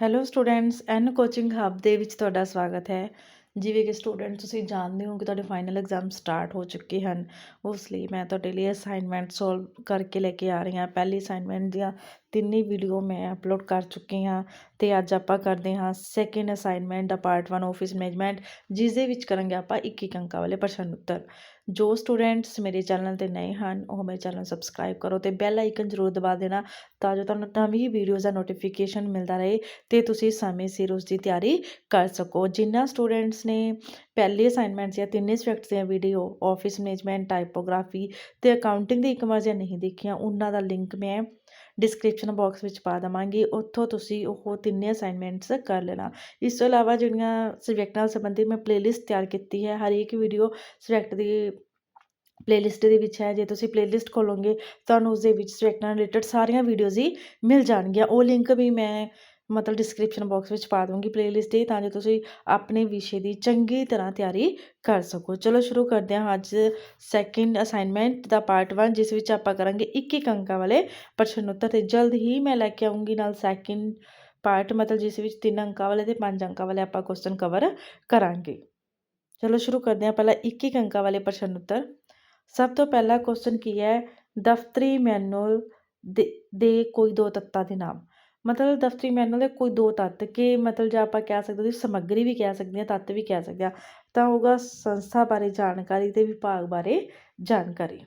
Hello students N coaching hub ਦੇ ਵਿੱਚ ਤੁਹਾਡਾ ਸਵਾਗਤ ਹੈ। ਜਿਵੇਂ ਕਿ ਸਟੂਡੈਂਟ ਤੁਸੀਂ ਜਾਣਦੇ ਹੋ ਕਿ ਤੁਹਾਡੇ ਫਾਈਨਲ ਐਗਜ਼ਾਮ ਸਟਾਰਟ ਹੋ ਚੁੱਕੇ ਹਨ। ਉਸ ਲਈ ਮੈਂ ਤੁਹਾਡੇ ਲਈ ਅਸਾਈਨਮੈਂਟ ਸੋਲਵ ਕਰਕੇ ਲੈ ਕੇ ਆ ਰਹੀ ਹਾਂ। ਪਹਿਲੀ ਅਸਾਈਨਮੈਂਟ ਦੀਆਂ ਤਿੰਨੇ ਵੀਡੀਓ ਮੈਂ ਅਪਲੋਡ ਕਰ ਚੁੱਕੀ ਹਾਂ ਤੇ ਅੱਜ ਆਪਾਂ ਕਰਦੇ ਹਾਂ ਸੈਕਿੰਡ ਅਸਾਈਨਮੈਂਟ ਦਾ ਪਾਰਟ 1 ਆਫਿਸ ਮੈਨੇਜਮੈਂਟ ਜਿਸ ਦੇ ਵਿੱਚ ਕਰਾਂਗੇ ਆਪਾਂ 21 ਅੰਕਾਂ ਵਾਲੇ ਪ੍ਰਸ਼ਨ ਉੱਤਰ। ਜੋ ਸਟੂਡੈਂਟਸ ਮੇਰੇ ਚੈਨਲ ਤੇ ਨਏ ਹਨ, ਉਹ ਮੇਰੇ ਚੈਨਲ ਸਬਸਕ੍ਰਾਈਬ ਕਰੋ ਤੇ ਬੈਲ ਆਈਕਨ ਜ਼ਰੂਰ ਦਬਾ ਦੇਣਾ ਤਾਂ ਜੋ ਤੁਹਾਨੂੰ ਨਵੀਂ ਵੀਡੀਓਜ਼ ਦਾ ਨੋਟੀਫਿਕੇਸ਼ਨ ਮਿਲਦਾ ਰਹੇ ਤੇ ਤੁਸੀਂ ਸਮੇਂ ਸਿਰ ਉਸ ਦੀ ਤਿਆਰੀ ਕਰ ਸਕੋ। ਜਿਨ੍ਹਾਂ ਸਟੂਡੈਂਟਸ ਨੇ ਪਹਿਲੇ ਅਸਾਈਨਮੈਂਟਸ ਜਾਂ ਤਿੰਨੇ ਸਬਜੈਕਟਸ ਦੀਆਂ ਵੀਡੀਓ ਆਫਿਸ ਮੈਨੇਜਮੈਂਟ ਟਾਈਪੋਗ੍ਰਾਫੀ ਤੇ ਅਕਾਊਂਟਿੰਗ ਦੀ ਇੱਕ ਜਾਂ ਨਹੀਂ ਦੇਖੀਆਂ, ਉਹਨਾਂ ਦਾ ਲਿੰਕ ਮੈਂ ਡਿਸਕ੍ਰਿਪਸ਼ਨ ਬਾਕਸ ਵਿੱਚ ਪਾ ਦਵਾਂਗੀ। ਉੱਥੋਂ ਤੁਸੀਂ ਉਹ ਤਿੰਨੇ ਅਸਾਈਨਮੈਂਟਸ ਕਰ ਲੈਣਾ। ਇਸ ਤੋਂ ਇਲਾਵਾ ਜਿਹੜੀਆਂ ਸਬਜੈਕਟਾਂ ਨਾਲ ਸੰਬੰਧਿਤ ਮੈਂ ਪਲੇਲਿਸਟ ਤਿਆਰ ਕੀਤੀ ਹੈ ਹਰ ਇੱਕ ਵੀਡੀਓ ਸਬਜੈਕਟ ਦੀ ਪਲੇਲਿਸਟ ਦੇ ਵਿੱਚ ਹੈ, ਜੇ ਤੁਸੀਂ ਪਲੇਲਿਸਟ ਖੋਲੋਗੇ, ਤੁਹਾਨੂੰ ਉਸ ਦੇ ਵਿੱਚ ਸਬਜੈਕਟ ਨਾਲ ਰਿਲੇਟਡ ਸਾਰੀਆਂ ਵੀਡੀਓਜ਼ ਹੀ ਮਿਲ ਜਾਣਗੀਆਂ। ਉਹ ਲਿੰਕ ਵੀ ਮੈਂ ਮਤਲਬ ਡਿਸਕ੍ਰਿਪਸ਼ਨ ਬਾਕਸ ਵਿੱਚ ਪਾ ਦੂੰਗੀ ਪਲੇਲਿਸਟ ਦੀ, ਤਾਂ ਜੋ ਤੁਸੀਂ ਆਪਣੇ ਵਿਸ਼ੇ ਦੀ ਚੰਗੀ ਤਰ੍ਹਾਂ ਤਿਆਰੀ ਕਰ ਸਕੋ। ਚਲੋ ਸ਼ੁਰੂ ਕਰਦੇ ਹਾਂ ਅੱਜ ਸੈਕਿੰਡ ਅਸਾਈਨਮੈਂਟ ਦਾ ਪਾਰਟ 1 ਜਿਸ ਵਿੱਚ ਆਪਾਂ ਕਰਾਂਗੇ 21 ਅੰਕਾਂ ਵਾਲੇ ਪ੍ਰਸ਼ਨ ਉੱਤਰ। ਤੇ ਜਲਦ ਹੀ ਮੈਂ ਲੈ ਕੇ ਆਉਂਗੀ ਨਾਲ ਸੈਕਿੰਡ ਪਾਰਟ ਮਤਲਬ ਜਿਸ ਵਿੱਚ 3 ਅੰਕਾਂ ਵਾਲੇ ਤੇ 5 ਅੰਕਾਂ ਵਾਲੇ ਆਪਾਂ ਕੁਐਸਚਨ ਕਵਰ ਕਰਾਂਗੇ। ਚਲੋ ਸ਼ੁਰੂ ਕਰਦੇ ਹਾਂ, ਪਹਿਲਾਂ 21 ਅੰਕਾਂ ਵਾਲੇ ਪ੍ਰਸ਼ਨ ਉੱਤਰ। ਸਭ ਤੋਂ ਪਹਿਲਾ ਕੁਸ਼ਚਨ ਕੀ ਹੈ? ਦਫ਼ਤਰੀ ਮੈਨੂਅਲ ਦੇ ਦੇ ਕੋਈ ਦੋ ਤੱਤਾਂ ਦੇ ਨਾਮ। ਮਤਲਬ ਦਫ਼ਤਰੀ ਮੈਨੂਅਲ ਦੇ ਕੋਈ ਦੋ ਤੱਤ ਕਿ ਮਤਲਬ ਜਾਂ ਆਪਾਂ ਕਹਿ ਸਕਦੇ ਹਾਂ ਸਮੱਗਰੀ ਵੀ ਕਹਿ ਸਕਦੇ ਹਾਂ, ਤੱਤ ਵੀ ਕਹਿ ਸਕਦੇ ਹਾਂ, ਤਾਂ ਹੋਊਗਾ ਸੰਸਥਾ ਬਾਰੇ ਜਾਣਕਾਰੀ ਤੇ ਵਿਭਾਗ ਬਾਰੇ ਜਾਣਕਾਰੀ।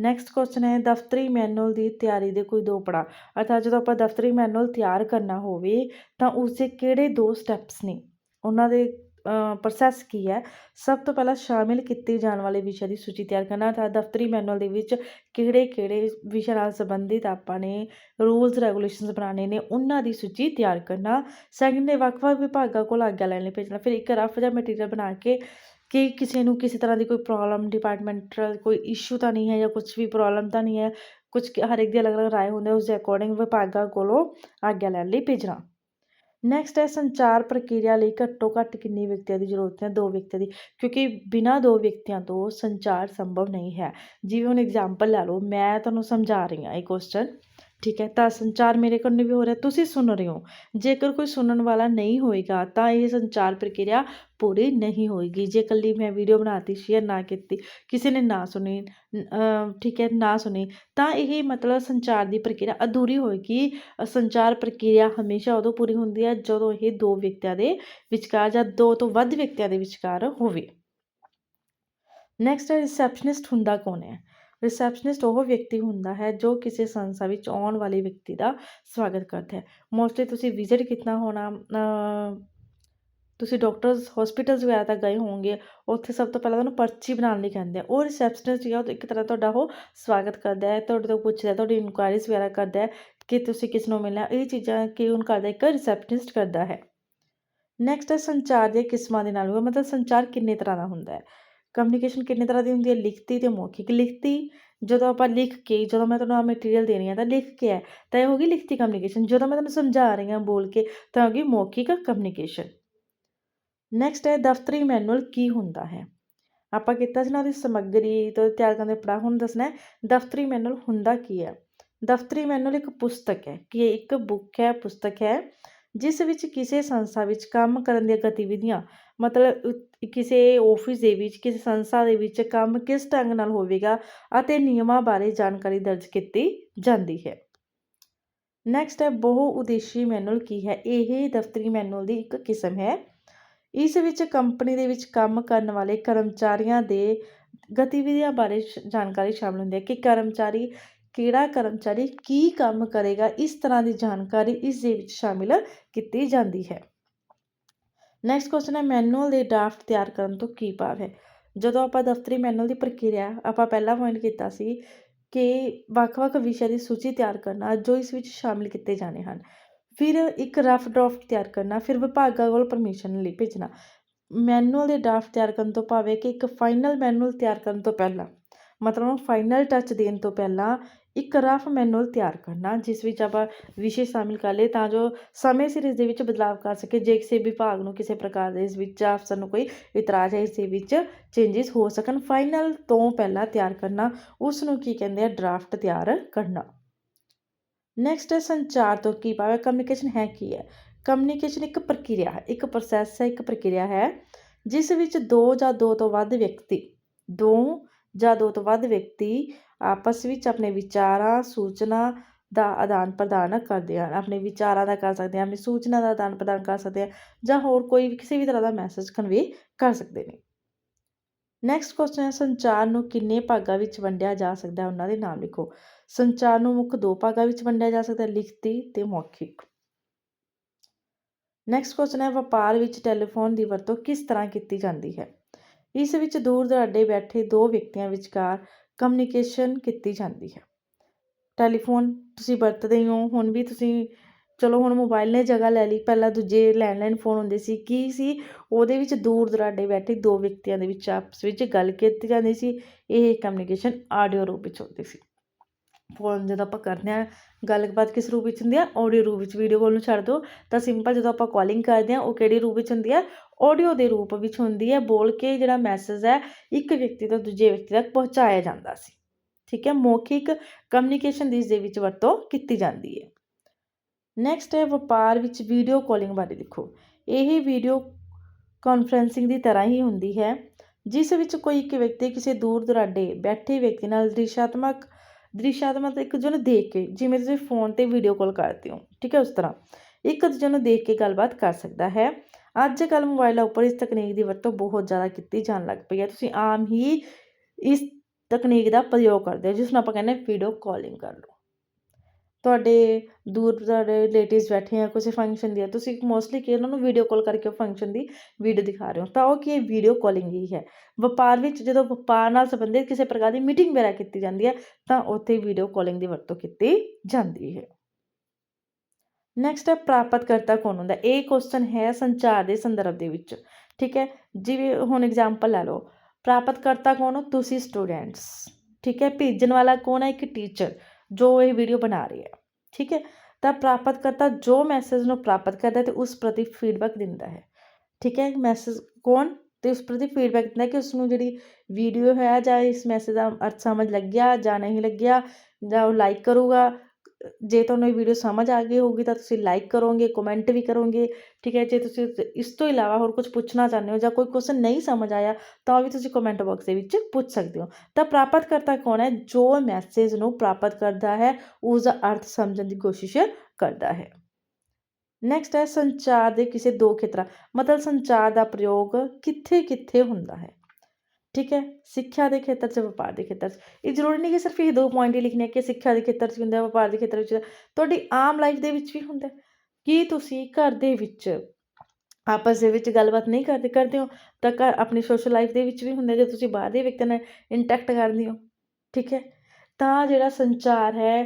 ਨੈਕਸਟ ਕੁਐਸਚਨ ਹੈ, ਦਫ਼ਤਰੀ ਮੈਨੂਅਲ ਦੀ ਤਿਆਰੀ ਦੇ ਕੋਈ ਦੋ ਪੜਾ ਅਰਥਾਤ ਜਦੋਂ ਆਪਾਂ ਦਫ਼ਤਰੀ ਮੈਨੂਅਲ ਤਿਆਰ ਕਰਨਾ ਹੋਵੇ, ਤਾਂ ਉਸ ਦੇ ਕਿਹੜੇ ਦੋ ਸਟੈਪਸ ਨੇ? ਉਹਨਾਂ ਦੇ ਪ੍ਰੋਸੈਸ ਕੀ ਹੈ? ਸਭ ਤੋਂ ਪਹਿਲਾਂ ਸ਼ਾਮਿਲ ਕੀਤੇ ਜਾਣ ਵਾਲੇ ਵਿਸ਼ੇ ਦੀ ਸੂਚੀ ਤਿਆਰ ਕਰਨਾ ਤਾਂ ਦਫ਼ਤਰੀ ਮੈਨੂਅਲ ਦੇ ਵਿੱਚ ਕਿਹੜੇ ਕਿਹੜੇ ਵਿਸ਼ੇ ਨਾਲ ਸੰਬੰਧਿਤ ਆਪਾਂ ਨੇ ਰੂਲਸ, ਰੈਗੂਲੇਸ਼ਨਸ ਬਣਾਉਣੇ ਨੇ, ਉਹਨਾਂ ਦੀ ਸੂਚੀ ਤਿਆਰ ਕਰਨਾ। ਸੈਕਿੰਡ ਨੇ ਵੱਖ-ਵੱਖ ਵਿਭਾਗਾਂ ਕੋਲ ਆਗਿਆ ਲੈਣ ਲਈ ਭੇਜਣਾ। ਫਿਰ ਇੱਕ ਰਫ ਜਿਹਾ ਮਟੀਰੀਅਲ ਬਣਾ ਕੇ ਕਿ ਕਿਸੇ ਨੂੰ ਕਿਸੇ ਤਰ੍ਹਾਂ ਦੀ ਕੋਈ ਪ੍ਰੋਬਲਮ ਡਿਪਾਰਟਮੈਂਟਲ ਕੋਈ ਇਸ਼ੂ ਤਾਂ ਨਹੀਂ ਹੈ ਜਾਂ ਕੁਝ ਵੀ ਪ੍ਰੋਬਲਮ ਤਾਂ ਨਹੀਂ ਹੈ ਕੁਝ ਹਰ ਇੱਕ ਦੀ ਅਲੱਗ-ਅਲੱਗ ਰਾਏ ਹੁੰਦੇ ਉਸ ਦੇ ਅਕੋਰਡਿੰਗ ਵਿਭਾਗਾਂ ਕੋਲੋਂ ਆਗਿਆ ਲੈਣ ਲਈ ਭੇਜਣਾ। ਨੈਕਸਟ ਹੈ ਸੰਚਾਰ ਪ੍ਰਕਿਰਿਆ ਲਈ ਘੱਟੋ ਘੱਟ ਕਿੰਨੀ ਵਿਅਕਤੀਆਂ ਦੀ ਜ਼ਰੂਰਤ ਹੈ? ਦੋ ਵਿਅਕਤੀਆਂ ਦੀ, ਕਿਉਂਕਿ ਬਿਨਾਂ ਦੋ ਵਿਅਕਤੀਆਂ ਤੋਂ ਸੰਚਾਰ ਸੰਭਵ ਨਹੀਂ ਹੈ। ਜਿਵੇਂ ਹੁਣ ਐਗਜ਼ਾਮਪਲ ਲੈ ਲਓ, ਮੈਂ ਤੁਹਾਨੂੰ ਸਮਝਾ ਰਹੀ ਹਾਂ ਇਹ ਕੁਐਸਚਨ ਠੀਕ ਹੈ, ਤਾਂ ਸੰਚਾਰ ਮੇਰੇ ਕੋਲ ਵੀ ਹੋ ਰਿਹਾ, ਤੁਸੀਂ ਸੁਣ ਰਹੇ ਹੋ। ਜੇਕਰ ਕੋਈ ਸੁਣਨ ਵਾਲਾ ਨਹੀਂ ਹੋਏਗਾ, ਤਾਂ ਇਹ ਸੰਚਾਰ ਪ੍ਰਕਿਰਿਆ ਪੂਰੀ ਨਹੀਂ ਹੋਏਗੀ। ਜੇ ਕੱਲੀ ਮੈਂ ਵੀਡੀਓ ਬਣਾਤੀ, ਸ਼ੇਅਰ ਨਾ ਕੀਤੀ, ਕਿਸੇ ਨੇ ਨਾ ਸੁਣੀ ਠੀਕ ਹੈ, ਨਾ ਸੁਣੀ, ਤਾਂ ਇਹ ਮਤਲਬ ਸੰਚਾਰ ਦੀ ਪ੍ਰਕਿਰਿਆ ਅਧੂਰੀ ਹੋਏਗੀ। ਸੰਚਾਰ ਪ੍ਰਕਿਰਿਆ ਹਮੇਸ਼ਾ ਉਦੋਂ ਪੂਰੀ ਹੁੰਦੀ ਹੈ, ਜਦੋਂ ਇਹ ਦੋ ਵਿਅਕਤੀਆਂ ਦੇ ਵਿਚਕਾਰ ਜਾਂ ਦੋ ਤੋਂ ਵੱਧ ਵਿਅਕਤੀਆਂ ਦੇ ਵਿਚਕਾਰ ਹੋਵੇ। ਨੈਕਸਟ ਰਿਸੈਪਸ਼ਨਿਸਟ ਹੁੰਦਾ ਕੌਣ ਹੈ? ਰਿਸੈਪਸ਼ਨਿਸਟ ਉਹ ਵਿਅਕਤੀ ਹੁੰਦਾ ਹੈ ਜੋ ਕਿਸੇ ਸੰਸਥਾ ਵਿੱਚ ਆਉਣ ਵਾਲੇ ਵਿਅਕਤੀ ਦਾ ਸਵਾਗਤ ਕਰਦਾ ਹੈ। ਮੋਸਟਲੀ ਤੁਸੀਂ ਵਿਜ਼ਿਟ ਕੀਤਾ ਹੋਣਾ ਤੁਸੀਂ ਡਾਕਟਰਸ ਹਸਪੀਟਲਸ ਵਗੈਰਾ ਤੱਕ ਗਏ ਹੋਵੋਗੇ, ਉੱਥੇ ਸਭ ਤੋਂ ਪਹਿਲਾਂ ਤੁਹਾਨੂੰ ਪਰਚੀ ਬਣਾਉਣ ਲਈ ਕਹਿੰਦੇ ਆ। ਉਹ ਰਿਸੈਪਸ਼ਨਿਸਟ ਜਿਹੜਾ, ਉਹ ਇੱਕ ਤਰ੍ਹਾਂ ਤੁਹਾਡਾ ਉਹ ਸਵਾਗਤ ਕਰਦਾ ਹੈ, ਤੁਹਾਡੇ ਤੋਂ ਪੁੱਛਦਾ, ਤੁਹਾਡੀ ਇਨਕੁਆਇਰੀਜ਼ ਵਗੈਰਾ ਕਰਦਾ ਹੈ ਕਿ ਤੁਸੀਂ ਕਿਸ ਨੂੰ ਮਿਲਣਾ, ਇਹ ਚੀਜ਼ਾਂ ਕਿ ਉਹ ਕਰਦਾ ਇੱਕ ਰਿਸੈਪਸ਼ਨਿਸਟ ਕਰਦਾ ਹੈ। ਨੈਕਸਟ ਹੈ ਸੰਚਾਰ ਦੀਆਂ ਕਿਸਮਾਂ ਦੇ ਨਾਲ ਮਤਲਬ ਸੰਚਾਰ ਕਿੰਨੇ ਤਰ੍ਹਾਂ ਦਾ ਹੁੰਦਾ ਹੈ। ਕਮਿਊਨੀਕੇਸ਼ਨ ਕਿੰਨੇ ਤਰ੍ਹਾਂ ਦੀ ਹੁੰਦੀ ਹੈ? ਲਿਖਤੀ ਤੇ ਮੌਖਿਕ। ਲਿਖਤੀ ਜਦੋਂ ਆਪਾਂ ਲਿਖ ਕੇ, ਜਦੋਂ ਮੈਂ ਤੁਹਾਨੂੰ ਆ ਮਟੀਰੀਅਲ ਦੇ ਰਹੀ ਹਾਂ ਤਾਂ ਲਿਖ ਕੇ ਹੈ। ਤਾਂ ਇਹ ਹੋ ਗਈ ਲਿਖਤੀ ਕਮਿਊਨੀਕੇਸ਼ਨ ਜਦੋਂ ਮੈਂ ਤੁਹਾਨੂੰ ਸਮਝਾ ਰਹੀ ਹਾਂ ਬੋਲ ਕੇ, ਤਾਂ ਹੋ ਗਈ ਮੌਖਿਕ ਕਮਿਊਨੀਕੇਸ਼ਨ ਨੈਕਸਟ ਹੈ, ਦਫ਼ਤਰੀ ਮੈਨੂਅਲ ਕੀ ਹੁੰਦਾ ਹੈ? ਆਪਾਂ ਕੀਤਾ ਸੀ ਨਾ ਉਹਦੀ ਸਮੱਗਰੀ, ਤੋਂ ਤਿਆਰ ਕਰਨ ਦੇ ਪੜਾਅ, ਹੁਣ ਦੱਸਣਾ ਦਫ਼ਤਰੀ ਮੈਨੂਅਲ ਹੁੰਦਾ ਕੀ ਹੈ? ਦਫ਼ਤਰੀ ਮੈਨੂਅਲ ਇੱਕ ਪੁਸਤਕ ਹੈ, ਕਿ ਇੱਕ ਬੁੱਕ ਹੈ, ਪੁਸਤਕ ਹੈ, ਜਿਸ ਵਿੱਚ ਕਿਸੇ ਸੰਸਥਾ ਵਿੱਚ ਕੰਮ ਕਰਨ ਦੀਆਂ ਗਤੀਵਿਧੀਆਂ ਮਤਲਬ ਕਿਸੇ ਆਫਿਸ ਦੇ ਵਿੱਚ, ਕਿਸੇ ਸੰਸਥਾ ਦੇ ਵਿੱਚ ਕੰਮ ਕਿਸ ਢੰਗ ਨਾਲ ਹੋਵੇਗਾ ਅਤੇ ਨਿਯਮਾਂ ਬਾਰੇ ਜਾਣਕਾਰੀ ਦਰਜ ਕੀਤੀ ਜਾਂਦੀ ਹੈ। ਨੈਕਸਟ ਹੈ, ਬਹੁ ਉਦੇਸ਼ੀ ਮੈਨੂਅਲ ਕੀ ਹੈ? ਇਹ ਦਫ਼ਤਰੀ ਮੈਨੂਅਲ ਦੀ ਇੱਕ ਕਿਸਮ ਹੈ। ਇਸ ਵਿੱਚ ਕੰਪਨੀ ਦੇ ਵਿੱਚ ਕੰਮ ਕਰਨ ਵਾਲੇ ਕਰਮਚਾਰੀਆਂ ਦੇ ਗਤੀਵਿਧੀਆਂ ਬਾਰੇ ਜਾਣਕਾਰੀ ਸ਼ਾਮਲ ਹੁੰਦੀ ਹੈ ਕਿ ਕਰਮਚਾਰੀ ਕਿਹੜਾ ਕਰਮਚਾਰੀ ਕੀ ਕੰਮ ਕਰੇਗਾ, ਇਸ ਤਰ੍ਹਾਂ ਦੀ ਜਾਣਕਾਰੀ ਇਸ ਦੇ ਵਿੱਚ ਸ਼ਾਮਿਲ ਕੀਤੀ ਜਾਂਦੀ ਹੈ। ਨੈਕਸਟ ਕੁਐਸਚਨ ਹੈ ਮੈਨੂਅਲ ਦੇ ਡਰਾਫਟ ਤਿਆਰ ਕਰਨ ਤੋਂ ਕੀ ਭਾਵ ਹੈ? ਜਦੋਂ ਆਪਾਂ ਦਫ਼ਤਰੀ ਮੈਨੂਅਲ ਦੀ ਪ੍ਰਕਿਰਿਆ, ਆਪਾਂ ਪਹਿਲਾਂ ਪੁਆਇੰਟ ਕੀਤਾ ਸੀ ਕਿ ਵੱਖ-ਵੱਖ ਵਿਸ਼ਿਆਂ ਦੀ ਸੂਚੀ ਤਿਆਰ ਕਰਨਾ, ਜੋ ਇਸ ਵਿੱਚ ਸ਼ਾਮਿਲ ਕੀਤੇ ਜਾਣੇ ਹਨ। ਫਿਰ ਇੱਕ ਰਫ ਡਰਾਫਟ ਤਿਆਰ ਕਰਨਾ, ਫਿਰ ਵਿਭਾਗਾਂ ਕੋਲ ਪਰਮਿਸ਼ਨ ਲਈ ਭੇਜਣਾ। ਮੈਨੂਅਲ ਦੇ ਡਰਾਫਟ ਤਿਆਰ ਕਰਨ ਤੋਂ ਭਾਵੇਂ ਕਿ ਇੱਕ ਫਾਈਨਲ ਮੈਨੂਅਲ ਤਿਆਰ ਕਰਨ ਤੋਂ ਪਹਿਲਾਂ, ਮਤਲਬ ਫਾਈਨਲ ਟੱਚ ਦੇਣ ਤੋਂ ਪਹਿਲਾਂ ਇੱਕ ਰਫ ਮੈਨੂਅਲ ਤਿਆਰ ਕਰਨਾ, ਜਿਸ ਵਿੱਚ ਆਪਾਂ ਵਿਸ਼ੇ ਸ਼ਾਮਿਲ ਕਰ ਲਏ ਤਾਂ ਜੋ ਸਮੇਂ ਸਿਰ ਇਸ ਦੇ ਵਿੱਚ ਬਦਲਾਅ ਕਰ ਸਕੇ। ਜੇ ਕਿਸੇ ਵਿਭਾਗ ਨੂੰ ਕਿਸੇ ਪ੍ਰਕਾਰ ਦੇ ਇਸ ਵਿੱਚ ਅਫਸਰ ਨੂੰ ਕੋਈ ਇਤਰਾਜ਼ ਹੈ, ਇਸ ਦੇ ਵਿੱਚ ਚੇਂਜਸ ਹੋ ਸਕਣ। ਫਾਈਨਲ ਤੋਂ ਪਹਿਲਾਂ ਤਿਆਰ ਕਰਨਾ ਉਸ ਨੂੰ ਕੀ ਕਹਿੰਦੇ ਆ? ਡਰਾਫਟ ਤਿਆਰ ਕਰਨਾ। ਨੈਕਸਟ ਹੈ ਸੰਚਾਰ ਤੋਂ ਕੀ ਭਾਵ ਹੈ? ਕਮਿਊਨੀਕੇਸ਼ਨ ਹੈ ਕੀ ਹੈ? ਕਮਿਊਨੀਕੇਸ਼ਨ ਇੱਕ ਪ੍ਰਕਿਰਿਆ ਹੈ, ਇੱਕ ਪ੍ਰੋਸੈਸ ਹੈ, ਇੱਕ ਪ੍ਰਕਿਰਿਆ ਹੈ, ਜਿਸ ਵਿੱਚ ਦੋ ਜਾਂ ਦੋ ਤੋਂ ਵੱਧ ਵਿਅਕਤੀ, ਦੋ ਜਾਂ ਦੋ ਤੋਂ ਵੱਧ ਵਿਅਕਤੀ ਆਪਸ ਵਿੱਚ ਆਪਣੇ ਵਿਚਾਰਾਂ, ਸੂਚਨਾ ਦਾ ਆਦਾਨ ਪ੍ਰਦਾਨ ਕਰਦੇ ਹਨ। ਆਪਣੇ ਵਿਚਾਰਾਂ ਦਾ ਕਰ ਸਕਦੇ ਹਾਂ, ਆਪਣੀ ਸੂਚਨਾ ਦਾ ਆਦਾਨ ਪ੍ਰਦਾਨ ਕਰ ਸਕਦੇ ਹਾਂ ਜਾਂ ਹੋਰ ਕੋਈ ਵੀ ਕਿਸੇ ਵੀ ਤਰ੍ਹਾਂ ਦਾ ਮੈਸੇਜ ਕਨਵੇ ਕਰ ਸਕਦੇ ਨੇ। ਨੈਕਸਟ ਕੁਐਸਚਨ ਹੈ, ਸੰਚਾਰ ਨੂੰ ਕਿੰਨੇ ਭਾਗਾਂ ਵਿੱਚ ਵੰਡਿਆ ਜਾ ਸਕਦਾ ਹੈ? ਉਹਨਾਂ ਦੇ ਨਾਮ ਲਿਖੋ। ਸੰਚਾਰ ਨੂੰ ਮੁੱਖ ਦੋ ਭਾਗਾਂ ਵਿੱਚ ਵੰਡਿਆ ਜਾ ਸਕਦਾ ਹੈ, ਲਿਖਤੀ ਤੇ ਮੌਖਿਕ। ਨੈਕਸਟ ਕੁਐਸਚਨ ਹੈ, ਵਪਾਰ ਵਿੱਚ ਟੈਲੀਫੋਨ ਦੀ ਵਰਤੋਂ ਕਿਸ ਤਰ੍ਹਾਂ ਕੀਤੀ ਜਾਂਦੀ ਹੈ? ਇਸ ਵਿੱਚ ਦੂਰ ਦੁਰਾਡੇ ਬੈਠੇ ਦੋ ਵਿਅਕਤੀਆਂ ਵਿਚਕਾਰ ਕਮਿਊਨੀਕੇਸ਼ਨ ਕੀਤੀ ਜਾਂਦੀ ਹੈ। ਟੈਲੀਫੋਨ ਤੁਸੀਂ ਵਰਤਦੇ ਹੀ ਹੋ, ਹੁਣ ਵੀ ਤੁਸੀਂ, ਚਲੋ ਹੁਣ ਮੋਬਾਈਲ ਨੇ ਜਗ੍ਹਾ ਲੈ ਲਈ, ਪਹਿਲਾਂ ਦੂਜੇ ਲੈਂਡਲਾਈਨ ਫੋਨ ਹੁੰਦੇ ਸੀ, ਕੀ ਸੀ? ਉਹਦੇ ਵਿੱਚ ਦੂਰ ਦੁਰਾਡੇ ਬੈਠੇ ਦੋ ਵਿਅਕਤੀਆਂ ਦੇ ਵਿੱਚ, ਆਪਸ ਵਿੱਚ ਗੱਲ ਕੀਤੀ ਜਾਂਦੀ ਸੀ, ਇਹ ਕਮਿਊਨੀਕੇਸ਼ਨ ਆਡੀਓ ਰੂਪ ਵਿੱਚ ਹੁੰਦੀ ਸੀ। ਫੋਨ ਜਦੋਂ ਆਪਾਂ ਕਰਦੇ ਹਾਂ, ਗੱਲਬਾਤ ਕਿਸ ਰੂਪ ਵਿੱਚ ਹੁੰਦੀ ਆ? ਆਡੀਓ ਰੂਪ ਵਿੱਚ ਵੀਡੀਓ ਕਾਲ ਨੂੰ ਛੱਡ ਦਿਓ ਤਾਂ ਸਿੰਪਲ ਜਦੋਂ ਆਪਾਂ ਕਾਲਿੰਗ ਕਰਦੇ ਹਾਂ, ਉਹ ਕਿਹੜੇ ਰੂਪ ਵਿੱਚ ਹੁੰਦੀ ਆ? ਆਡੀਓ ਦੇ ਰੂਪ ਵਿੱਚ ਹੁੰਦੀ ਹੈ ਬੋਲ ਕੇ ਜਿਹੜਾ ਮੈਸੇਜ ਹੈ, ਇੱਕ ਵਿਅਕਤੀ ਤੋਂ ਦੂਜੇ ਵਿਅਕਤੀ ਤੱਕ ਪਹੁੰਚਾਇਆ ਜਾਂਦਾ ਸੀ। ਠੀਕ ਹੈ? ਮੌਖਿਕ ਕਮਿਊਨੀਕੇਸ਼ਨ ਦੀ ਇਸ ਦੇ ਵਿੱਚ ਵਰਤੋਂ ਕੀਤੀ ਜਾਂਦੀ ਹੈ। ਨੈਕਸਟ ਹੈ, ਵਪਾਰ ਵਿੱਚ ਵੀਡੀਓ ਕਾਲਿੰਗ ਬਾਰੇ ਲਿਖੋ ਇਹ ਵੀਡੀਓ ਕਾਨਫਰੈਂਸਿੰਗ ਦੀ ਤਰ੍ਹਾਂ ਹੀ ਹੁੰਦੀ ਹੈ। ਜਿਸ ਵਿੱਚ ਕੋਈ ਇੱਕ ਵਿਅਕਤੀ ਕਿਸੇ ਦੂਰ ਦੁਰਾਡੇ ਬੈਠੇ ਵਿਅਕਤੀ ਨਾਲ ਦ੍ਰਿਸ਼ਾਤਮਕ ਦ੍ਰਿਸ਼ਾਤਮਕ ਇੱਕ ਦੂਜੇ ਨੂੰ ਦੇਖ ਕੇ, ਜਿਵੇਂ ਤੁਸੀਂ ਫੋਨ ਤੇ ਵੀਡੀਓ ਕਾਲ ਕਰਦੇ ਹੋ, ਠੀਕ ਹੈ, ਉਸ ਤਰ੍ਹਾਂ। ਇੱਕ ਦੂਜੇ ਨੂੰ ਦੇਖ ਕੇ ਗੱਲਬਾਤ ਕਰ ਸਕਦਾ ਹੈ। ਅੱਜ ਕੱਲ੍ਹ ਮੋਬਾਈਲਾਂ ਉੱਪਰ ਇਸ ਤਕਨੀਕ ਦੀ ਵਰਤੋਂ ਬਹੁਤ ਜ਼ਿਆਦਾ ਕੀਤੀ ਜਾਣ ਲੱਗ ਪਈ ਹੈ। ਤੁਸੀਂ ਆਮ ਹੀ ਇਸ ਤਕਨੀਕ ਦਾ ਪ੍ਰਯੋਗ ਕਰਦੇ ਹੋ, ਜਿਸ ਨੂੰ ਆਪਾਂ ਕਹਿੰਦੇ ਵੀਡੀਓ ਕਾਲਿੰਗ ਕਰ ਲਓ। ਤੁਹਾਡੇ ਦੂਰ ਤੁਹਾਡੇ ਰਿਲੇਟਿਵਸ ਬੈਠੇ ਆ ਕਿਸੇ ਫੰਕਸ਼ਨ ਦੀ ਆ, ਤੁਸੀਂ ਮੋਸਟਲੀ ਕੀ ਉਹਨਾਂ ਨੂੰ ਵੀਡੀਓ ਕਾਲ ਕਰਕੇ ਫੰਕਸ਼ਨ ਦੀ ਵੀਡੀਓ ਦਿਖਾ ਰਹੇ ਹੋ। ਤਾਂ ਉਹ ਕੀ ਇਹ ਵੀਡੀਓ ਕਾਲਿੰਗ ਹੀ ਹੈ। ਵਪਾਰ ਵਿੱਚ ਜਦੋਂ ਵਪਾਰ ਨਾਲ ਸੰਬੰਧਿਤ ਕਿਸੇ ਪ੍ਰਕਾਰ ਦੀ ਮੀਟਿੰਗ ਵਗੈਰਾ ਕੀਤੀ ਜਾਂਦੀ ਹੈ ਤਾਂ ਉੱਥੇ ਵੀਡੀਓ ਕਾਲਿੰਗ ਦੀ ਵਰਤੋਂ ਕੀਤੀ ਜਾਂਦੀ ਹੈ। ਨੈਕਸਟ ਹੈ, ਪ੍ਰਾਪਤਕਰਤਾ ਕੌਣ ਹੁੰਦਾ ਇਹ ਕੁਐਸਚਨ ਹੈ ਸੰਚਾਰ ਦੇ ਸੰਦਰਭ ਦੇ ਵਿੱਚ। ਠੀਕ ਹੈ, ਜਿਵੇਂ ਹੁਣ ਐਗਜ਼ਾਮਪਲ ਲੈ ਲਓ। ਪ੍ਰਾਪਤਕਰਤਾ ਕੌਣ ਹੋ? ਤੁਸੀਂ ਸਟੂਡੈਂਟਸ ਠੀਕ ਹੈ, ਭੇਜਣ ਵਾਲਾ ਕੌਣ ਹੈ? ਇੱਕ ਟੀਚਰ ਜੋ ਇਹ ਵੀਡੀਓ ਬਣਾ ਰਹੀ। ਹੈ ਠੀਕ ਹੈ ਤਾਂ ਪ੍ਰਾਪਤਕਰਤਾ ਜੋ ਮੈਸੇਜ ਨੂੰ ਪ੍ਰਾਪਤ ਕਰਦਾ ਤੇ ਉਸ ਪ੍ਰਤੀ ਫੀਡਬੈਕ ਦਿੰਦਾ ਹੈ ਠੀਕ ਹੈ ਮੈਸੇਜ ਕੌਣ ਤੇ ਉਸ ਪ੍ਰਤੀ ਫੀਡਬੈਕ ਦਿੰਦਾ ਕਿ ਉਸ ਨੂੰ ਜਿਹੜੀ ਵੀਡੀਓ ਹੈ ਜਾਂ ਇਸ ਮੈਸੇਜ ਦਾ ਅਰਥ ਸਮਝ ਲੱਗਿਆ ਜਾਂ ਨਹੀਂ ਲੱਗਿਆ ਜਾਂ ਉਹ ਲਾਈਕ ਕਰੂਗਾ ਜੇ ਤੁਹਾਨੂੰ ਇਹ ਵੀਡੀਓ ਸਮਝ ਆ ਗਈ ਹੋਊਗੀ ਤਾਂ ਤੁਸੀਂ ਲਾਈਕ ਕਰੋਗੇ ਕਮੈਂਟ ਵੀ ਕਰੋਗੇ, ਠੀਕ ਹੈ? ਜੇ ਤੁਸੀਂ ਇਸ ਤੋਂ ਇਲਾਵਾ ਹੋਰ ਕੁਝ ਪੁੱਛਣਾ ਚਾਹੁੰਦੇ ਹੋ ਜਾਂ ਕੋਈ ਕੁਐਸਚਨ ਨਹੀਂ ਸਮਝ ਆਇਆ, ਤਾਂ ਉਹ ਵੀ ਤੁਸੀਂ ਕਮੈਂਟ ਬਾਕਸ ਦੇ ਵਿੱਚ ਪੁੱਛ ਸਕਦੇ ਹੋ। ਤਾਂ ਪ੍ਰਾਪਤ ਕਰਤਾ ਕੌਣ ਹੈ? ਜੋ ਮੈਸੇਜ ਨੂੰ ਪ੍ਰਾਪਤ ਕਰਦਾ ਹੈ, ਉਸ ਦਾ ਅਰਥ ਸਮਝਣ ਦੀ ਕੋਸ਼ਿਸ਼ ਕਰਦਾ ਹੈ। ਨੈਕਸਟ ਹੈ ਸੰਚਾਰ ਦੇ ਕਿਸੇ ਦੋ ਖੇਤਰਾਂ। ਮਤਲਬ ਸੰਚਾਰ ਦਾ ਪ੍ਰਯੋਗ ਕਿੱਥੇ ਕਿੱਥੇ ਹੁੰਦਾ ਹੈ? ਠੀਕ ਹੈ ਸਿੱਖਿਆ ਦੇ ਖੇਤਰ 'ਚ ਵਪਾਰ ਦੇ ਖੇਤਰ 'ਚ ਇਹ ਜ਼ਰੂਰੀ ਨਹੀਂ ਕਿ ਸਿਰਫ ਇਹ ਦੋ ਪੁਆਇੰਟ ਹੀ ਲਿਖਣੇ ਕਿ ਸਿੱਖਿਆ ਦੇ ਖੇਤਰ 'ਚ ਹੁੰਦਾ ਵਪਾਰ ਦੇ ਖੇਤਰ ਵਿੱਚ ਤੁਹਾਡੀ ਆਮ ਲਾਈਫ ਦੇ ਵਿੱਚ ਵੀ ਹੁੰਦਾ ਕੀ ਤੁਸੀਂ ਘਰ ਦੇ ਵਿੱਚ ਆਪਸ ਦੇ ਵਿੱਚ ਗੱਲਬਾਤ ਨਹੀਂ ਕਰਦੇ ਕਰਦੇ ਹੋ ਤਾਂ ਘਰ ਆਪਣੀ ਸੋਸ਼ਲ ਲਾਈਫ ਦੇ ਵਿੱਚ ਵੀ ਹੁੰਦਾ ਜੇ ਤੁਸੀਂ ਬਾਹਰ ਦੇ ਵਿਅਕਤੀ ਨਾਲ ਇੰਟੈਕਟ ਕਰਦੇ ਹੋ ਠੀਕ ਹੈ ਤਾਂ ਜਿਹੜਾ ਸੰਚਾਰ ਹੈ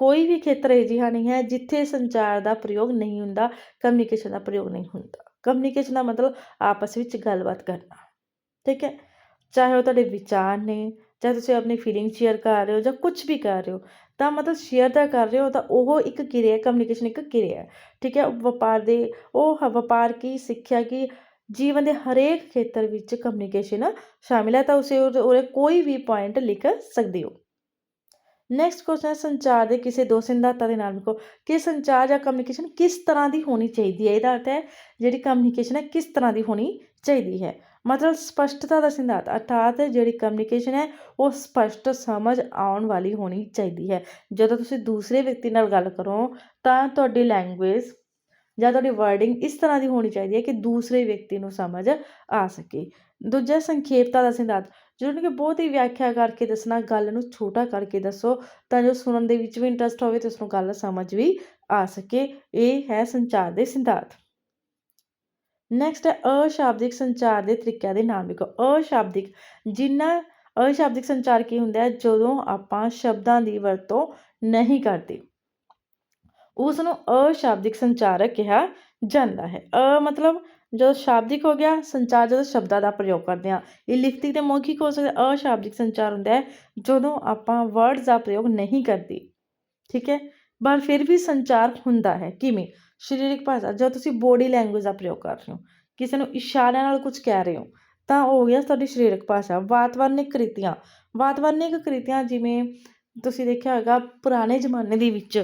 ਕੋਈ ਵੀ ਖੇਤਰ ਅਜਿਹਾ ਨਹੀਂ ਹੈ ਜਿੱਥੇ ਸੰਚਾਰ ਦਾ ਪ੍ਰਯੋਗ ਨਹੀਂ ਹੁੰਦਾ ਕਮਿਊਨੀਕੇਸ਼ਨ ਦਾ ਪ੍ਰਯੋਗ ਨਹੀਂ ਹੁੰਦਾ ਕਮਿਊਨੀਕੇਸ਼ਨ ਦਾ ਮਤਲਬ ਆਪਸ ਵਿੱਚ ਗੱਲਬਾਤ ਕਰਨਾ ਠੀਕ ਹੈ ਚਾਹੇ ਉਹ ਤੁਹਾਡੇ ਵਿਚਾਰ ਨੇ ਚਾਹੇ ਤੁਸੀਂ ਆਪਣੀ ਫੀਲਿੰਗ ਸ਼ੇਅਰ ਕਰ ਰਹੇ ਹੋ ਜਾਂ ਕੁਝ ਵੀ ਕਰ ਰਹੇ ਹੋ ਤਾਂ ਮਤਲਬ ਸ਼ੇਅਰ ਦਾ ਕਰ ਰਹੇ ਹੋ ਤਾਂ ਉਹ ਇੱਕ ਕਿਰਿਆ ਕਮਿਊਨੀਕੇਸ਼ਨ ਇੱਕ ਕਿਰਿਆ ਠੀਕ ਹੈ ਵਪਾਰ ਦੇ ਉਹ ਵਪਾਰ ਕੀ ਸਿੱਖਿਆ ਕੀ ਜੀਵਨ ਦੇ ਹਰੇਕ ਖੇਤਰ ਵਿੱਚ ਕਮਿਊਨੀਕੇਸ਼ਨ ਸ਼ਾਮਿਲ ਹੈ ਤਾਂ ਉਸੇ ਉਹਦੇ ਕੋਈ ਵੀ ਪੁਆਇੰਟ ਲਿਖ ਸਕਦੇ ਹੋ ਨੈਕਸਟ ਕੁਐਸਚਨ ਹੈ ਸੰਚਾਰ ਦੇ ਕਿਸੇ ਦੋ ਸਿਧਾਂਤਾਂ ਦੇ ਨਾਲ ਲਿਖੋ ਕਿ ਸੰਚਾਰ ਜਾਂ ਕਮਿਊਨੀਕੇਸ਼ਨ ਕਿਸ ਤਰ੍ਹਾਂ ਦੀ ਹੋਣੀ ਚਾਹੀਦੀ ਹੈ ਇਹਦਾ ਅਰਥ ਹੈ ਜਿਹੜੀ ਕਮਿਊਨੀਕੇਸ਼ਨ ਹੈ ਕਿਸ ਤਰ੍ਹਾਂ ਦੀ ਹੋਣੀ ਚਾਹੀਦੀ ਹੈ ਮਤਲਬ ਸਪਸ਼ਟਤਾ ਦਾ ਸਿਧਾਂਤ, ਅਰਥਾਤ ਜਿਹੜੀ ਕਮਿਊਨੀਕੇਸ਼ਨ ਹੈ, ਉਹ ਸਪਸ਼ਟ ਸਮਝ ਆਉਣ ਵਾਲੀ ਹੋਣੀ ਚਾਹੀਦੀ ਹੈ। ਜਦੋਂ ਤੁਸੀਂ ਦੂਸਰੇ ਵਿਅਕਤੀ ਨਾਲ ਗੱਲ ਕਰੋ, ਤਾਂ ਤੁਹਾਡੀ ਲੈਂਗੁਏਜ ਜਾਂ ਤੁਹਾਡੀ ਵਰਡਿੰਗ ਇਸ ਤਰ੍ਹਾਂ ਦੀ ਹੋਣੀ ਚਾਹੀਦੀ ਹੈ ਕਿ ਦੂਸਰੇ ਵਿਅਕਤੀ ਨੂੰ ਸਮਝ ਆ ਸਕੇ। ਦੂਜਾ ਸੰਖੇਪਤਾ ਦਾ ਸਿਧਾਂਤ, ਜਿਹਨੂੰ ਕਿ ਬਹੁਤ ਹੀ ਵਿਆਖਿਆ ਕਰਕੇ ਦੱਸਣਾ, ਗੱਲ ਨੂੰ ਛੋਟਾ ਕਰਕੇ ਦੱਸੋ, ਤਾਂ ਜੋ ਸੁਣਨ ਦੇ ਵਿੱਚ ਵੀ ਇੰਟਰਸਟ ਹੋਵੇ ਤੇ ਉਸ ਨੂੰ ਗੱਲ ਸਮਝ ਵੀ ਆ ਸਕੇ। ਇਹ ਹੈ ਸੰਚਾਰ ਦੇ ਸਿਧਾਂਤ। ਨੈਕਸਟ ਹੈ ਅਸ਼ਾਬਦਿਕ ਸੰਚਾਰ ਦੇ ਤਰੀਕਿਆਂ ਦੇ ਨਾਮ ਲਿਖੋ। ਅਸ਼ਾਬਦਿਕ ਜਿੰਨਾ ਅਸ਼ਾਬਦਿਕ ਸੰਚਾਰ ਕੀ ਹੁੰਦਾ ਹੈ? ਜਦੋਂ ਆਪਾਂ ਸ਼ਬਦਾਂ ਦੀ ਵਰਤੋਂ ਨਹੀਂ ਕਰਦੇ। ਉਸ ਨੂੰ ਅਸ਼ਾਬਦਿਕ ਸੰਚਾਰ ਕਿਹਾ ਜਾਂਦਾ ਹੈ। ਅ ਮਤਲਬ ਜਦੋਂ ਸ਼ਾਬਦਿਕ ਹੋ ਗਿਆ, ਸੰਚਾਰ ਜਦੋਂ ਸ਼ਬਦਾਂ ਦਾ ਪ੍ਰਯੋਗ ਕਰਦੇ ਹਾਂ। ਇਹ ਲਿਖਤੀ ਤੇ ਮੌਖਿਕ ਹੋ ਸਕਦਾ ਅਸ਼ਾਬਦਿਕ ਸੰਚਾਰ ਹੁੰਦਾ ਹੈ ਜਦੋਂ ਆਪਾਂ ਵਰਡਸ ਦਾ ਪ੍ਰਯੋਗ ਨਹੀਂ ਕਰਦੇ। ਠੀਕ ਹੈ? ਪਰ ਫਿਰ ਵੀ ਸੰਚਾਰ ਹੁੰਦਾ ਹੈ। ਕਿਵੇਂ? ਸਰੀਰਕ ਭਾਸ਼ਾ ਜਦੋਂ ਤੁਸੀਂ ਬੋਡੀ ਲੈਂਗੁਏਜ ਦਾ ਪ੍ਰਯੋਗ ਕਰ ਰਹੇ ਹੋ, ਕਿਸੇ ਨੂੰ ਇਸ਼ਾਰਿਆਂ ਨਾਲ ਕੁਝ ਕਹਿ ਰਹੇ ਹੋ, ਤਾਂ ਉਹ ਹੋ ਗਿਆ ਤੁਹਾਡੀ ਸਰੀਰਕ ਭਾਸ਼ਾ। ਵਾਤਾਵਰਨਿਕ ਕ੍ਰਿਤੀਆਂ ਵਾਤਾਵਰਨਿਕ ਕ੍ਰਿਤੀਆਂ ਜਿਵੇਂ ਤੁਸੀਂ ਦੇਖਿਆ ਹੋਵੇਗਾ ਪੁਰਾਣੇ ਜ਼ਮਾਨੇ ਦੇ ਵਿੱਚ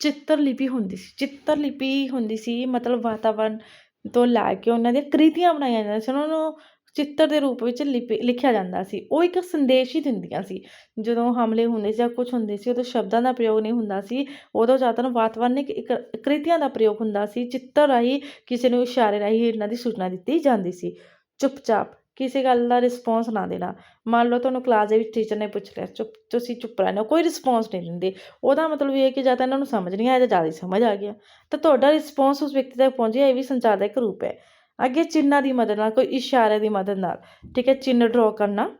ਚਿੱਤਰ ਲਿਪੀ ਹੁੰਦੀ ਸੀ ਚਿੱਤਰ ਲਿਪੀ ਹੁੰਦੀ ਸੀ, ਮਤਲਬ ਵਾਤਾਵਰਨ ਤੋਂ ਲੈ ਕੇ ਉਹਨਾਂ ਦੀਆਂ ਕ੍ਰਿਤੀਆਂ ਬਣਾਈਆਂ ਜਾਂਦੀਆਂ ਸੀ, ਉਹਨਾਂ ਨੂੰ ਚਿੱਤਰ ਦੇ ਰੂਪ ਵਿੱਚ ਲਿਪੀ, ਲਿਖਿਆ ਜਾਂਦਾ ਸੀ। ਉਹ ਇੱਕ ਸੰਦੇਸ਼ ਹੀ ਦਿੰਦੀਆਂ ਸੀ। ਜਦੋਂ ਹਮਲੇ ਹੁੰਦੇ ਸੀ ਜਾਂ ਕੁਝ ਹੁੰਦੇ ਸੀ, ਉਦੋਂ ਸ਼ਬਦਾਂ ਦਾ ਪ੍ਰਯੋਗ ਨਹੀਂ ਹੁੰਦਾ ਸੀ। ਉਦੋਂ ਜ਼ਿਆਦਾਤਰ ਵਾਤਾਵਰਨਿਕ ਕ੍ਰਿਤੀਆਂ ਦਾ ਪ੍ਰਯੋਗ ਹੁੰਦਾ ਸੀ। ਚਿੱਤਰ ਰਾਹੀਂ ਕਿਸੇ ਨੂੰ ਇਸ਼ਾਰੇ ਰਾਹੀਂ ਇਹਨਾਂ ਦੀ ਸੂਚਨਾ ਦਿੱਤੀ ਜਾਂਦੀ ਸੀ। ਚੁੱਪਚਾਪ ਕਿਸੇ ਗੱਲ ਦਾ ਰਿਸਪੌਂਸ ਨਾ ਦੇਣਾ। ਮੰਨ ਲਓ ਤੁਹਾਨੂੰ ਕਲਾਸ ਦੇ ਵਿੱਚ ਟੀਚਰ ਨੇ ਪੁੱਛ ਲਿਆ, ਚੁੱਪ, ਤੁਸੀਂ ਚੁੱਪ ਰਹਿਣਾ ਕੋਈ ਰਿਸਪੌਂਸ ਨਹੀਂ ਦਿੰਦੇ। ਉਹਦਾ ਮਤਲਬ ਇਹ ਹੈ ਕਿ ਜਾਂ ਤਾਂ ਇਹਨਾਂ ਨੂੰ ਸਮਝ ਨਹੀਂ ਆਇਆ ਜਾਂ ਜ਼ਿਆਦਾ ਹੀ ਸਮਝ ਆ ਗਿਆ। ਤਾਂ ਤੁਹਾਡਾ ਰਿਸਪੌਂਸ ਉਸ ਵਿਅਕਤੀ ਤੱਕ ਪਹੁੰਚਿਆ, ਇਹ ਵੀ ਸੰਚਾਰ ਦਾ ਇੱਕ ਰੂਪ ਹੈ। ਅੱਗੇ ਚਿੰਨ੍ਹਾਂ ਦੀ ਮਦਦ ਨਾਲ, ਕੋਈ ਇਸ਼ਾਰੇ ਦੀ ਮਦਦ ਨਾਲ, ਠੀਕ ਹੈ, ਚਿੰਨ੍ਹ ਡਰਾਅ ਕਰਨਾ।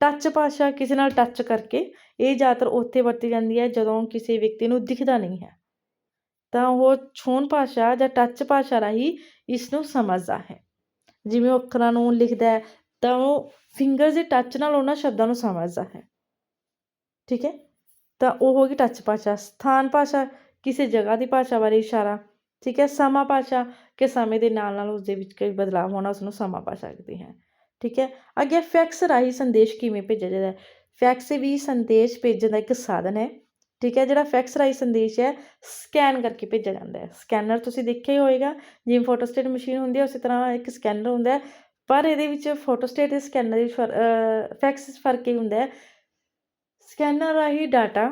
ਟੱਚ ਭਾਸ਼ਾ ਕਿਸੇ ਨਾਲ ਟੱਚ ਕਰਕੇ, ਇਹ ਜ਼ਿਆਦਾਤਰ ਉੱਥੇ ਵਰਤੀ ਜਾਂਦੀ ਹੈ ਜਦੋਂ ਕਿਸੇ ਵਿਅਕਤੀ ਨੂੰ ਦਿਖਦਾ ਨਹੀਂ ਹੈ। ਤਾਂ ਉਹ ਛੂਹਣ ਭਾਸ਼ਾ ਜਾਂ ਟੱਚ ਭਾਸ਼ਾ ਰਾਹੀਂ ਇਸ ਨੂੰ ਸਮਝਦਾ ਹੈ। ਜਿਵੇਂ ਉਹ ਅੱਖਰਾਂ ਨੂੰ ਲਿਖਦਾ ਹੈ, ਤਾਂ ਉਹ ਫਿੰਗਰਸ ਦੇ ਟੱਚ ਨਾਲ ਉਹਨਾਂ ਸ਼ਬਦਾਂ ਨੂੰ ਸਮਝਦਾ ਹੈ। ਠੀਕ ਹੈ, ਤਾਂ ਉਹ ਹੋ ਗਈ ਟੱਚ ਭਾਸ਼ਾ। ਸਥਾਨ ਭਾਸ਼ਾ, ਕਿਸੇ ਜਗ੍ਹਾ ਦੀ ਭਾਸ਼ਾ ਬਾਰੇ ਇਸ਼ਾਰਾ। ਠੀਕ ਹੈ, ਸਮਾਂ ਭਾਸ਼ਾ ਕਿ ਸਮੇਂ ਦੇ ਨਾਲ ਨਾਲ ਉਸ ਦੇ ਵਿੱਚ ਕੋਈ ਬਦਲਾਅ ਹੋਣਾ ਉਸ ਨੂੰ ਸਮਾਂ ਭਾਸ਼ਾ ਕਹਿੰਦੇ ਹੈ। ਠੀਕ ਹੈ, ਅੱਗੇ ਫੈਕਸ ਰਾਹੀਂ ਸੰਦੇਸ਼ ਕਿਵੇਂ ਭੇਜਿਆ ਜਾਂਦਾ ਹੈ? ਫੈਕਸ ਵੀ ਸੰਦੇਸ਼ ਭੇਜਣ ਦਾ ਇੱਕ ਸਾਧਨ ਹੈ। ਠੀਕ ਹੈ, ਜਿਹੜਾ ਫੈਕਸ ਰਾਹੀਂ ਸੰਦੇਸ਼ ਹੈ ਸਕੈਨ ਕਰਕੇ ਭੇਜਿਆ ਜਾਂਦਾ ਹੈ। ਸਕੈਨਰ ਤੁਸੀਂ ਦੇਖਿਆ ਹੀ ਹੋਏਗਾ, ਜਿਵੇਂ ਫੋਟੋਸਟੇਟ ਮਸ਼ੀਨ ਹੁੰਦੀ ਹੈ, ਉਸੇ ਤਰ੍ਹਾਂ ਇੱਕ ਸਕੈਨਰ ਹੁੰਦਾ ਹੈ, ਪਰ ਇਹਦੇ ਵਿੱਚ ਫੋਟੋਸਟੇਟ ਤੇ ਸਕੈਨਰ ਵਿੱਚ ਫੈਕਸ 'ਚ ਫ਼ਰਕ ਹੀ ਹੁੰਦਾ ਹੈ। ਸਕੈਨਰ ਰਾਹੀਂ ਡਾਟਾ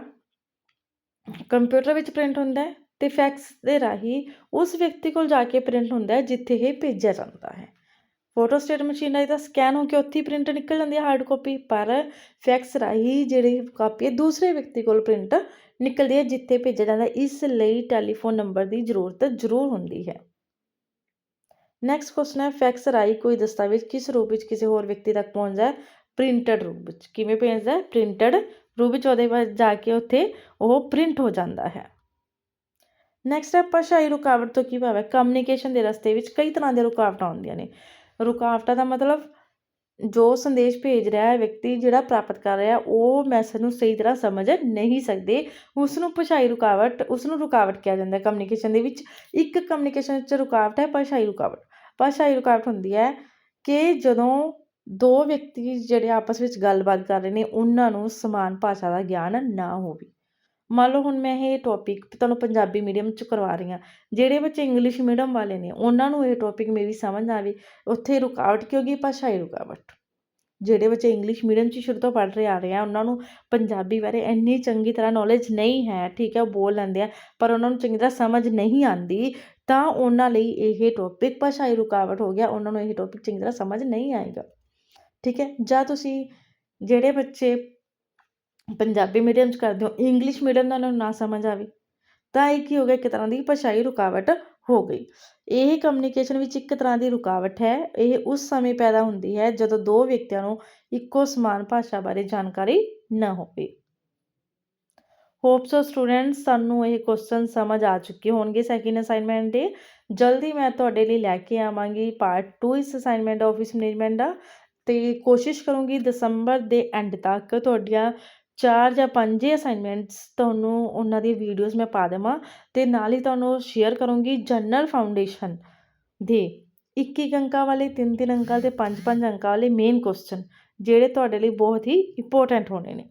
ਕੰਪਿਊਟਰ ਵਿੱਚ ਪ੍ਰਿੰਟ ਹੁੰਦਾ ਹੈ ਤੇ ਫੈਕਸ ਦੇ ਰਾਹੀਂ ਉਸ ਵਿਅਕਤੀ ਕੋਲ ਜਾ ਕੇ ਪ੍ਰਿੰਟ ਹੁੰਦਾ ਹੈ, ਜਿੱਥੇ ਇਹ ਭੇਜਿਆ ਜਾਂਦਾ ਹੈ। ਫੋਟੋਸਟੇਟ ਮਸ਼ੀਨ ਰਾਹੀਂ ਤਾਂ ਸਕੈਨ ਹੋ ਕੇ ਉੱਥੇ ਹੀ ਪ੍ਰਿੰਟ ਨਿਕਲ ਜਾਂਦੀ ਹੈ ਹਾਰਡ ਕਾਪੀ ਪਰ ਫੈਕਸ ਰਾਹੀਂ ਜਿਹੜੀ ਕਾਪੀ ਹੈ, ਦੂਸਰੇ ਵਿਅਕਤੀ ਕੋਲ ਪ੍ਰਿੰਟ ਨਿਕਲਦੀ ਹੈ, ਜਿੱਥੇ ਭੇਜਿਆ ਜਾਂਦਾ ਇਸ ਲਈ ਟੈਲੀਫੋਨ ਨੰਬਰ ਦੀ ਜ਼ਰੂਰਤ ਜ਼ਰੂਰ ਹੁੰਦੀ ਹੈ। ਨੈਕਸਟ ਕੁਐਸਚਨ ਹੈ ਫੈਕਸ ਰਾਹੀਂ ਕੋਈ ਦਸਤਾਵੇਜ਼ ਕਿਸ ਰੂਪ ਵਿੱਚ ਕਿਸੇ ਹੋਰ ਵਿਅਕਤੀ ਤੱਕ ਪਹੁੰਚਦਾ ਹੈ? ਪ੍ਰਿੰਟਡ ਰੂਪ ਵਿੱਚ ਕਿਵੇਂ ਭੇਜਦਾ ਹੈ? ਪ੍ਰਿੰਟਡ ਰੂਪ ਵਿੱਚ ਉਹਦੇ ਬਾਅਦ ਜਾ ਕੇ ਉੱਥੇ ਉਹ ਪ੍ਰਿੰਟ ਹੋ ਜਾਂਦਾ ਹੈ। ਨੈਕਸਟ ਹੈ, ਭਾਸ਼ਾਈ ਰੁਕਾਵਟ ਤੋਂ ਕੀ ਭਾਵ ਹੈ? ਕਮਿਊਨੀਕੇਸ਼ਨ ਦੇ ਰਸਤੇ ਵਿੱਚ ਕਈ ਤਰ੍ਹਾਂ ਦੀਆਂ ਰੁਕਾਵਟਾਂ ਆਉਂਦੀਆਂ ਨੇ। ਰੁਕਾਵਟਾਂ ਦਾ ਮਤਲਬ ਜੋ ਸੰਦੇਸ਼ ਭੇਜ ਰਿਹਾ ਹੈ ਵਿਅਕਤੀ ਜਿਹੜਾ ਪ੍ਰਾਪਤ ਕਰ ਰਿਹਾ, ਉਹ ਮੈਸੇਜ ਨੂੰ ਸਹੀ ਤਰ੍ਹਾਂ ਸਮਝ ਨਹੀਂ ਸਕਦੇ। ਉਸ ਨੂੰ ਭਾਸ਼ਾਈ ਰੁਕਾਵਟ ਉਸ ਨੂੰ ਰੁਕਾਵਟ ਕਿਹਾ ਜਾਂਦਾ ਹੈ। ਕਮਿਊਨੀਕੇਸ਼ਨ ਦੇ ਵਿੱਚ ਇੱਕ ਕਮਿਊਨੀਕੇਸ਼ਨ ਵਿੱਚ ਰੁਕਾਵਟ ਹੈ, ਭਾਸ਼ਾਈ ਰੁਕਾਵਟ। ਭਾਸ਼ਾਈ ਰੁਕਾਵਟ ਹੁੰਦੀ ਹੈ ਕਿ ਜਦੋਂ ਦੋ ਵਿਅਕਤੀ ਜਿਹੜੇ ਆਪਸ ਵਿੱਚ ਗੱਲਬਾਤ ਕਰ ਰਹੇ ਨੇ, ਉਹਨਾਂ ਨੂੰ ਸਮਾਨ ਭਾਸ਼ਾ ਦਾ ਗਿਆਨ ਨਾ ਹੋਵੇ। ਮੰਨ ਲਓ ਹੁਣ ਮੈਂ ਇਹ ਟੌਪਿਕ ਤੁਹਾਨੂੰ ਪੰਜਾਬੀ ਮੀਡੀਅਮ 'ਚ ਕਰਵਾ ਰਹੀ ਹਾਂ, ਜਿਹੜੇ ਬੱਚੇ ਇੰਗਲਿਸ਼ ਮੀਡੀਅਮ ਵਾਲੇ ਨੇ, ਉਹਨਾਂ ਨੂੰ ਇਹ ਟੌਪਿਕ ਮੇਰੀ ਸਮਝ ਆਵੇ, ਉੱਥੇ ਰੁਕਾਵਟ ਕਿਉਂਕਿ ਭਾਸ਼ਾਈ ਰੁਕਾਵਟ? ਜਿਹੜੇ ਬੱਚੇ ਇੰਗਲਿਸ਼ ਮੀਡੀਅਮ 'ਚ ਸ਼ੁਰੂ ਤੋਂ ਪੜ੍ਹ ਰਹੇ ਆ ਰਹੇ ਆ, ਉਹਨਾਂ ਨੂੰ ਪੰਜਾਬੀ ਬਾਰੇ ਇੰਨੀ ਚੰਗੀ ਤਰ੍ਹਾਂ ਨੌਲੇਜ ਨਹੀਂ ਹੈ, ਠੀਕ ਹੈ, ਉਹ ਬੋਲ ਲੈਂਦੇ ਆ, ਪਰ ਉਹਨਾਂ ਨੂੰ ਚੰਗੀ ਤਰ੍ਹਾਂ ਸਮਝ ਨਹੀਂ ਆਉਂਦੀ, ਤਾਂ ਉਹਨਾਂ ਲਈ ਇਹ ਟੌਪਿਕ ਭਾਸ਼ਾਈ ਰੁਕਾਵਟ ਹੋ ਗਿਆ, ਉਹਨਾਂ ਨੂੰ ਇਹ ਟੌਪਿਕ ਚੰਗੀ ਤਰ੍ਹਾਂ ਸਮਝ ਨਹੀਂ ਆਏਗਾ। ਠੀਕ ਹੈ, ਜਾਂ ਤੁਸੀਂ ਜਿਹੜੇ ਬੱਚੇ ਪੰਜਾਬੀ ਮੀਡੀਅਮ 'ਚ ਕਰਦੇ ਹੋ ਇੰਗਲਿਸ਼ ਮੀਡੀਅਮ ਦਾ ਉਹਨਾਂ ਨੂੰ ਨਾ ਸਮਝ ਆਵੇ, ਤਾਂ ਇਹ ਕੀ ਹੋ ਗਿਆ, ਇੱਕ ਤਰ੍ਹਾਂ ਦੀ ਭਾਸ਼ਾਈ ਰੁਕਾਵਟ ਹੋ ਗਈ। ਇਹ ਕਮਿਊਨੀਕੇਸ਼ਨ ਵਿੱਚ ਇੱਕ ਤਰ੍ਹਾਂ ਦੀ ਰੁਕਾਵਟ ਹੈ, ਇਹ ਉਸ ਸਮੇਂ ਪੈਦਾ ਹੁੰਦੀ ਹੈ ਜਦੋਂ ਦੋ ਵਿਅਕਤੀਆਂ ਨੂੰ ਇੱਕੋ ਸਮਾਨ ਭਾਸ਼ਾ ਬਾਰੇ ਜਾਣਕਾਰੀ ਨਾ ਹੋਵੇ। ਹੋਪਸ ਸੋ ਸਟੂਡੈਂਟਸ ਸਾਨੂੰ ਇਹ ਕੁਐਸਚਨ ਸਮਝ ਆ ਚੁੱਕੇ ਹੋਣਗੇ ਸੈਕਿੰਡ ਅਸਾਈਨਮੈਂਟ ਦੇ। ਜਲਦੀ ਮੈਂ ਤੁਹਾਡੇ ਲਈ ਲੈ ਕੇ ਆਵਾਂਗੀ ਪਾਰਟ 2 ਇਸ ਅਸਾਈਨਮੈਂਟ ਆਫਿਸ ਮੈਨੇਜਮੈਂਟ ਦਾ। ਤੇ ਕੋਸ਼ਿਸ਼ ਕਰੂੰਗੀ ਦਸੰਬਰ ਦੇ ਐਂਡ ਤੱਕ ਤੁਹਾਡੀਆਂ ਚਾਰ ਜਾਂ ਪੰਜ ਅਸਾਈਨਮੈਂਟਸ ਤੁਹਾਨੂੰ ਉਹਨਾਂ ਦੀ ਵੀਡੀਓਜ਼ ਮੈਂ ਪਾ ਦੇਵਾਂ ਅਤੇ ਨਾਲ ਹੀ ਤੁਹਾਨੂੰ ਸ਼ੇਅਰ ਕਰੂੰਗੀ ਜਨਰਲ ਫਾਊਂਡੇਸ਼ਨ ਦੇ 21 ਅੰਕਾਂ ਵਾਲੇ 3-3 ਅੰਕਾਂ ਤੇ 5-5 ਅੰਕਾਂ ਵਾਲੇ ਮੇਨ ਕੁਐਸਚਨ ਜਿਹੜੇ ਤੁਹਾਡੇ ਲਈ ਬਹੁਤ ਹੀ ਇੰਪੋਰਟੈਂਟ ਹੋਣੇ ਨੇ।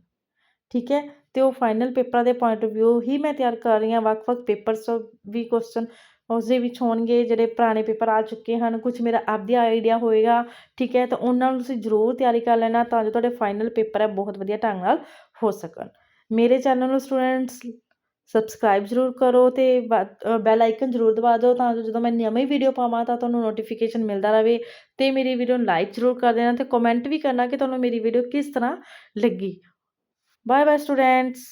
ਠੀਕ ਹੈ? ਤੇ ਉਹ ਫਾਈਨਲ ਪੇਪਰਾਂ ਦੇ ਪੁਆਇੰਟ ਆਫ View ਹੀ ਮੈਂ ਤਿਆਰ ਕਰ ਰਹੀ ਹਾਂ। ਵੱਖ-ਵੱਖ ਪੇਪਰਸ ਵੀ ਕੁਐਸਚਨ ਉਸ ਦੇ ਵਿੱਚ ਹੋਣਗੇ, ਜਿਹੜੇ ਪੁਰਾਣੇ ਪੇਪਰ ਆ ਚੁੱਕੇ ਹਨ ਕੁਝ ਮੇਰਾ ਆਪਦੀ ਆਈਡੀਆ ਹੋਏਗਾ। ਠੀਕ ਹੈ? ਤਾਂ ਉਹਨਾਂ ਨੂੰ ਤੁਸੀਂ ਜ਼ਰੂਰ ਤਿਆਰੀ ਕਰ ਲੈਣਾ ਤਾਂ ਜੋ ਤੁਹਾਡੇ ਫਾਈਨਲ ਪੇਪਰ ਹੈ, ਬਹੁਤ ਵਧੀਆ ਢੰਗ ਨਾਲ ਹੋ ਸਕਣ। ਮੇਰੇ ਚੈਨਲ ਨੂੰ ਸਟੂਡੈਂਟਸ ਸਬਸਕ੍ਰਾਈਬ ਜ਼ਰੂਰ ਕਰੋ ਤੇ ਬੈਲ ਆਈਕਨ ਜ਼ਰੂਰ ਦਬਾ ਦਿਓ ਤਾਂ ਜੋ ਜਦੋਂ ਮੈਂ ਨਵੀਂ ਵੀਡੀਓ ਪਾਵਾਂ ਤਾਂ ਤੁਹਾਨੂੰ ਨੋਟੀਫਿਕੇਸ਼ਨ ਮਿਲਦਾ ਰਹੇ ਤੇ ਮੇਰੀ ਵੀਡੀਓ ਨੂੰ ਲਾਈਕ ਜ਼ਰੂਰ ਕਰ ਦੇਣਾ ਤੇ ਕਮੈਂਟ ਵੀ ਕਰਨਾ ਕਿ ਤੁਹਾਨੂੰ ਮੇਰੀ ਵੀਡੀਓ ਕਿਸ ਤਰ੍ਹਾਂ ਲੱਗੀ। Bye bye students